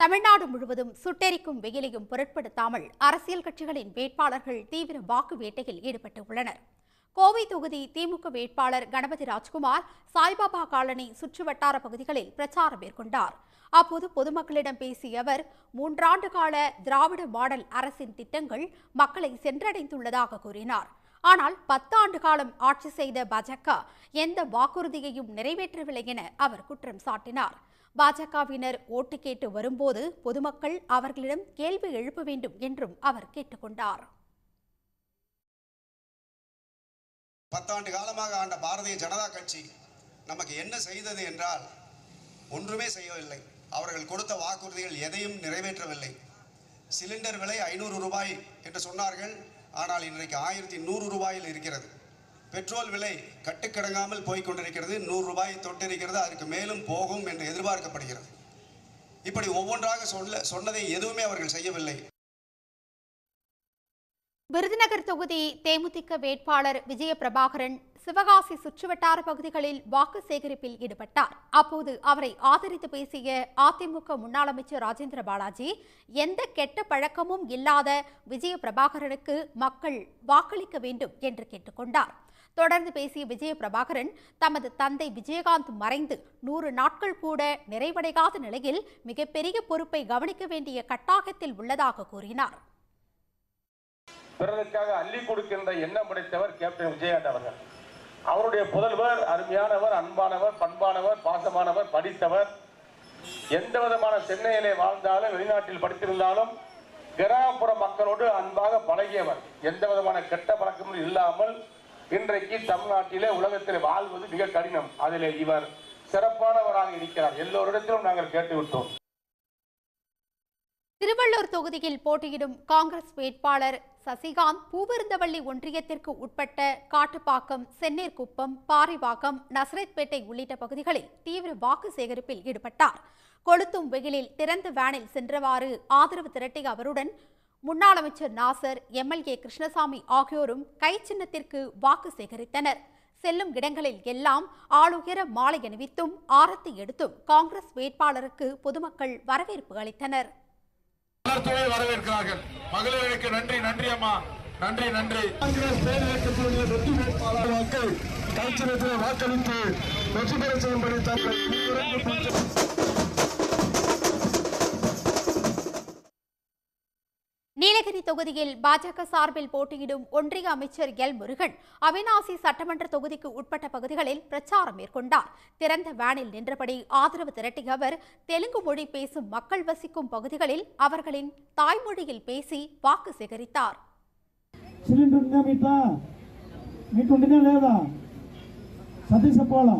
தமிழ்நாடு முழுவதும் சுட்டெரிக்கும் வெயிலையும் பொருட்படுத்தாமல் அரசியல் கட்சிகளின் வேட்பாளர்கள் தீவிர வாக்கு வேட்டையில் ஈடுபட்டு உள்ளனர் கோவை தொகுதி திமுக வேட்பாளர் கணபதி ராஜ்குமார் சாய்பாபா காலனி சுற்றுவட்டார பகுதிகளில் பிரச்சாரம் மேற்கொண்டார். அப்போது பொதுமக்களிடம் பேசிய அவர் மூன்றாண்டு கால திராவிட மாடல் அரசின் திட்டங்கள் மக்களை சென்றடைந்துள்ளதாக கூறினார். ஆனால் பத்தாண்டு காலம் ஆட்சி செய்த பாஜக எந்த வாக்குறுதியையும் நிறைவேற்றவில்லை என அவர் குற்றம் சாட்டினார். பாஜகவினர் ஓட்டு கேட்டு வரும்போது பொதுமக்கள் அவர்களிடம் கேள்வி எழுப்ப வேண்டும் என்றும் அவர் கேட்டுக்கொண்டார். பத்தாண்டு காலமாக ஆண்ட பாரதிய ஜனதா கட்சி நமக்கு என்ன செய்தது என்றால் ஒன்றுமே செய்யவில்லை. அவர்கள் கொடுத்த வாக்குறுதிகள் எதையும் நிறைவேற்றவில்லை. சிலிண்டர் விலை ஐநூறு ரூபாய் என்று சொன்னார்கள். ஆனால் இன்றைக்கு ஆயிரத்தி நூறு ரூபாயில் இருக்கிறது. பெட்ரோல் விலை கட்டுக்கடங்காமல் போய் கொண்டிருக்கிறது நூறு ரூபாயை தொட்டிருக்கிறது. அதற்கு மேலும் போகும் என்று எதிர்பார்க்கப்படுகிறது. இப்படி ஒவ்வொன்றாக சொல்ல சொன்னதை எதுவுமே அவர்கள் செய்யவில்லை. விருதுநகர் தொகுதி தேமுதிக வேட்பாளர் விஜய பிரபாகரன் சிவகாசி சுற்றுவட்டார பகுதிகளில் வாக்கு சேகரிப்பில் ஈடுபட்டார். அப்போது அவரை ஆதரித்து பேசிய அதிமுக முன்னாள் அமைச்சர் ராஜேந்திர பாலாஜி எந்த கெட்ட பழக்கமும் இல்லாத விஜய பிரபாகரனுக்கு மக்கள் வாக்களிக்க வேண்டும் என்று கேட்டுக்கொண்டார் தொடர்ந்து பேசிய விஜய பிரபாகரன் தமது தந்தை விஜயகாந்த் மறைந்து நூறு நாட்கள் கூட நிறைவடையாத நிலையில் மிகப்பெரிய பொறுப்பை கவனிக்க வேண்டிய கட்டாயத்தில் உள்ளதாக கூறினார். பிறருக்காக அள்ளி கொடுக்கின்ற எண்ணம் படைத்தவர் கேப்டன் விஜயகாந்த் அவர்கள். அவருடைய புதல்வர் அருமையானவர் அன்பானவர் பண்பானவர் பாசமானவர் படித்தவர். எந்த விதமான சென்னையிலே வாழ்ந்தாலும் வெளிநாட்டில் படித்திருந்தாலும் கிராமப்புற மக்களோடு அன்பாக பழகியவர். எந்த விதமான கெட்ட பழக்கமும் இல்லாமல் இன்றைக்கு தமிழ்நாட்டிலே உலகத்தில் வாழ்வது மிக கடினம். அதிலே இவர் சிறப்பானவராக இருக்கிறார். எல்லோரிடத்திலும் நாங்கள் கேட்டுவிட்டோம். திருவள்ளூர் தொகுதியில் போட்டியிடும் காங்கிரஸ் வேட்பாளர் சசிகாந்த் பூவிருந்தவள்ளி ஒன்றியத்திற்கு உட்பட்ட காட்டுப்பாக்கம் சென்னீர்குப்பம் பாரிவாக்கம் நசரத்பேட்டை உள்ளிட்ட பகுதிகளில் தீவிர வாக்கு சேகரிப்பில் ஈடுபட்டார். கொளுத்தும் வெயிலில் திறந்த வேனில் சென்றவாறு ஆதரவு திரட்டிய அவருடன் முன்னாள் அமைச்சர் நாசர் எம்எல்ஏ கிருஷ்ணசாமி ஆகியோரும் கை சின்னத்திற்கு வாக்கு சேகரித்தனர். செல்லும் இடங்களில் எல்லாம் ஆளுயர மாலை அணிவித்தும் ஆரத்தி எடுத்தும் காங்கிரஸ் வேட்பாளருக்கு பொதுமக்கள் வரவேற்பு அளித்தனர். மலர்த்துறை வரவேற்கிறார்கள். மகளிருக்கு நன்றி நன்றி அம்மா. நன்றி நன்றி. காங்கிரஸ் பேரவைக்கக்கூடிய வெற்றி வேட்பாளர் மக்கள் கைச்சிரத்தில் வாக்களித்து வெற்றி பெற செய்யும்படி தங்கள் நீலகிரி தொகுதியில் பாஜக சார்பில் போட்டியிடும் ஒன்றிய அமைச்சர் எல் முருகன் அவினாசி சட்டமன்ற தொகுதிக்கு உட்பட்ட பகுதிகளில் பிரச்சாரம் மேற்கொண்டார் திறந்த வேனில் நின்றபடி ஆதரவு திரட்டிய அவர் தெலுங்கு மொழி பேசும் மக்கள் வசிக்கும் பகுதிகளில் அவர்களின் தாய்மொழியில் பேசி வாக்கு சேகரித்தார் సిలిండర్ ఉందా మీట్లా మీకు ఉండినా లేదా సతీష్ చెప్పాలా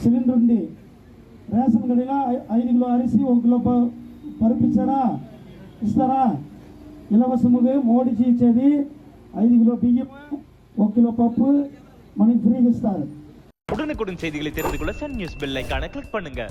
సిలిండర్ ఉంది రేషన్ గడిలో ఐ- ఐదు కిలో అరిసి ఒక కిలో ప- పరుపు ఇచ్చారా ఇస్తారా ఇలవసముగా మోడీజీ ఇచ్చేది ఐదు కిలో బియ్యం ఒక కిలో పప్పు మనకి ఫ్రీగా ఇస్తారు உடனுக்குடன் செய்திகளை தெரிந்து கொள்ள சன் நியூஸ் பெல் ஐகானை கிளிக் பண்ணுங்க